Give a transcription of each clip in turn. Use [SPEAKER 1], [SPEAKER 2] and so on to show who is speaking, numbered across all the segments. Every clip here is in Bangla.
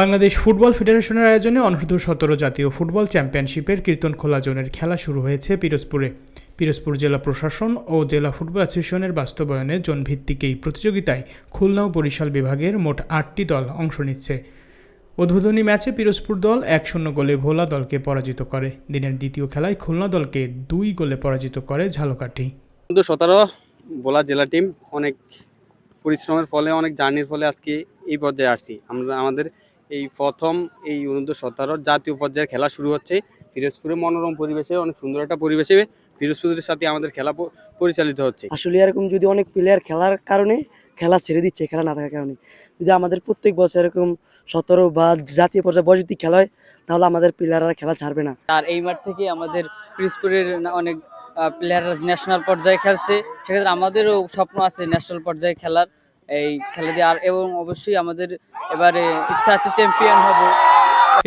[SPEAKER 1] বাংলাদেশ ফুটবল ফেডারেশনের আয়োজনে অনূর্ধ্ব সতেরো জাতীয় ফুটবল চ্যাম্পিয়নশিপের কীর্তন খোলা জোনের খেলা শুরু হয়েছে পিরোজপুরে। পিরোজপুর জেলা প্রশাসন ও জেলা ফুটবল অ্যাসোসিয়েশনের বাস্তবায়নে জোন ভিত্তিক এই প্রতিযোগিতায় খুলনা ও বরিশাল বিভাগের মোট আটটি দল অংশ নিচ্ছে। উদ্বোধনী ম্যাচে পিরোজপুর দল এক শূন্য গোলে ভোলা দলকে পরাজিত করে। দিনের দ্বিতীয় খেলায় খুলনা দলকে দুই গোলে পরাজিত করে ঝালকাঠি।
[SPEAKER 2] সতেরো বলা জেলা টিম, অনেক পরিশ্রমের ফলে, অনেক জার্নির ফলে আজকে এই পর্যায়ে আসছি। আমরা, আমাদের এই প্রথম এই অনূর্ধ্ব সতেরোর জাতীয় পর্যায়ের খেলা শুরু হচ্ছে। পিরোজপুরে মনোরম পরিবেশে অনেক সুন্দর একটা পরিবেশে ফিরোজপুরের সাথে আমাদের খেলা পরিচালিত হচ্ছে।
[SPEAKER 3] আসলে এরকম যদি অনেক প্লেয়ার খেলার কারণে খেলা ছেড়ে দিচ্ছে খেলা না থাকার কারণে। যদি আমাদের প্রত্যেক বছর এরকম সতেরো বা জাতীয় পর্যায়ে বয়স যদি খেলা হয় তাহলে আমাদের প্লেয়াররা খেলা ছাড়বে না।
[SPEAKER 4] আর এই মাঠ থেকে আমাদের ফিরোজপুরের না- অনেক প্লেয়াররা ন্যাশনাল পর্যায়ে খেলছে। সেক্ষেত্রে আমাদেরও স্বপ্ন আছে ন্যাশনাল পর্যায়ে খেলার। এই খেলা দিয়ে। আর এবং অবশ্যই আমাদের এবারে ইচ্ছা আছে চ্যাম্পিয়ন হব।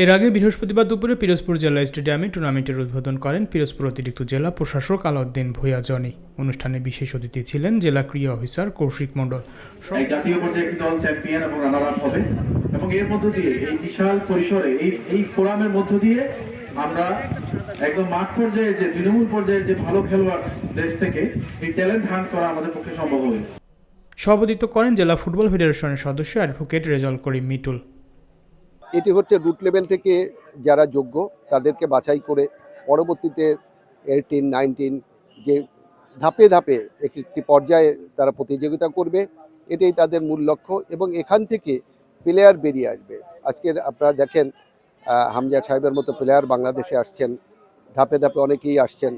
[SPEAKER 1] এর আগে বৃহস্পতিবার দুপুরে পিরোজপুর জেলা স্টেডিয়ামে টুর্নামেন্টের উদ্বোধন করেন পিরোজপুর অতিরিক্ত জেলা প্রশাসক আলাউদ্দিন ভূয়া জনি অনুষ্ঠানে বিশেষ অতিথি ছিলেন জেলা ক্রীড়া অফিসার কৌশিক মণ্ডল।
[SPEAKER 5] এই জাতীয় পর্যায়ে একটি দল চ্যাম্পিয়ন এবং রানার আপ হবে। এবং এর মধ্য দিয়ে এই বিশাল পরিসরে এই এই ফোরামের মধ্য দিয়ে আমরা একদম মাঠ পর্যায়ে যে তৃণমূল পর্যায়ের যে ভালো খেলোয়াড় দেশ থেকে এই ট্যালেন্ট হান্ট করা আমাদের পক্ষে সম্ভব হবে।
[SPEAKER 1] সভাপতিত্ব করেন জেলা ফুটবল ফেডারেশনের সদস্য অ্যাডভোকেট রেজাল করিম মিটুল।
[SPEAKER 6] এটি হচ্ছে রুট লেভেল থেকে যারা যোগ্য, তাদেরকে বাছাই করে পরবর্তীতে এইটিন নাইনটিন যে ধাপে ধাপে একটি একটি পর্যায়ে তারা প্রতিযোগিতা করবে, এটাই তাদের মূল লক্ষ্য এবং এখান থেকে প্লেয়ার বেরিয়ে আসবে। আজকের আপনারা দেখেন হামজা সাহেবের মতো প্লেয়ার বাংলাদেশে আসছেন, ধাপে ধাপে অনেকেই আসছেন।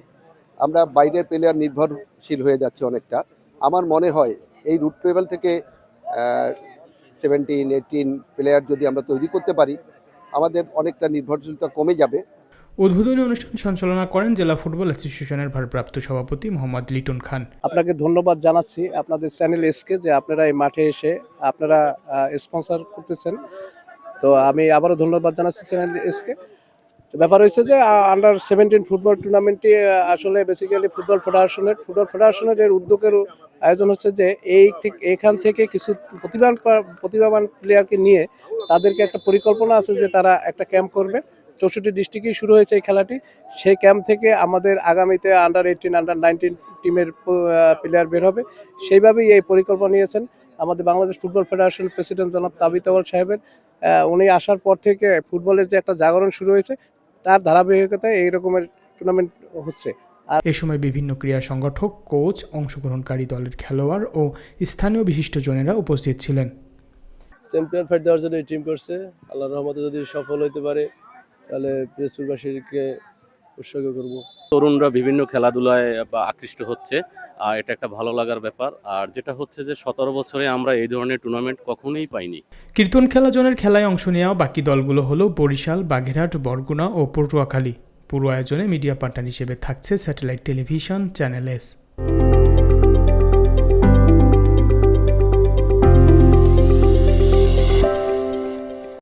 [SPEAKER 6] আমরা বাইরের প্লেয়ার নির্ভরশীল হয়ে যাচ্ছে অনেকটা। আমার মনে হয় এই রুট লেভেল থেকে সেভেন্টিন এইটিন প্লেয়ার যদি আমরা তৈরি করতে পারি আমাদের অনেকটা নির্ভরশীলতা কমে যাবে।
[SPEAKER 1] উদ্বোধনী অনুষ্ঠান সঞ্চালনা করেন জেলা ফুটবল অ্যাসোসিয়েশনের ভারপ্রাপ্ত সভাপতি মোহাম্মদ লিটন খান।
[SPEAKER 7] আপনাকে ধন্যবাদ জানাচ্ছি আপনাদের চ্যানেল এসকে যে আপনারা এই মাঠে এসে আপনারা স্পন্সর করতেছেন। তো আমি আবারও ধন্যবাদ জানাচ্ছি চ্যানেল এসকে তো ব্যাপার হয়েছে যে আন্ডার সেভেন্টিন ফুটবল টুর্নামেন্টটি আসলে বেসিক্যালি ফুটবল ফেডারেশনের ফুটবল ফেডারেশনের এর উদ্যোগের আয়োজন হচ্ছে যে, এই ঠিক- এখান থেকে কিছু প্রতিভান, প্রতিভাবান প্লেয়ারকে নিয়ে তাদেরকে একটা পরিকল্পনা আছে যে, তারা একটা ক্যাম্প করবে। চৌষট্টি ডিস্ট্রিক্টেই শুরু হয়েছে এই খেলাটি। সেই ক্যাম্প থেকে আমাদের আগামীতে আন্ডার এইটিন আন্ডার নাইনটিন টিমের প্লেয়ার বের হবে। সেইভাবেই এই পরিকল্পনা নিয়েছেন আমাদের বাংলাদেশ ফুটবল ফেডারেশন প্রেসিডেন্ট জনাব তাবিতওয়াল সাহেবের। উনি আসার পর থেকে ফুটবলের যে একটা জাগরণ শুরু হয়েছে তার ধারাবাহিকতায় এই রকমের টুর্নামেন্ট হচ্ছে।
[SPEAKER 1] এ সময় বিভিন্ন ক্রীড়া সংগঠক কোচ অংশগ্রহণকারী দলের খেলোয়াড় ও স্থানীয় বিশিষ্টজনেরা উপস্থিত ছিলেন।
[SPEAKER 8] চ্যাম্পিয়ন ফাইট দেওয়ার জন্য এই টিম করছে। আল্লাহর রহমতে যদি সফল হতে পারে তাহলে পিরোজপুরবাসীকে উৎসর্গ করব।
[SPEAKER 9] তরুণরা বিভিন্ন খেলাধুলায় বা আকৃষ্ট হচ্ছে। আর এটা একটা ভালো লাগার ব্যাপার। আর যেটা হচ্ছে যে সতেরো বছরে আমরা এই ধরনের টুর্নামেন্ট কখনোই পাইনি।
[SPEAKER 1] কীর্তন খেলা জনের খেলায় অংশ নেওয়া বাকি দলগুলো হলো বরিশাল বাঘেরহাট বরগুনা ও পটুয়াখালী। পুরো আয়োজনে মিডিয়া পার্টনার হিসেবে থাকছে স্যাটেলাইট টেলিভিশন চ্যানেল এস।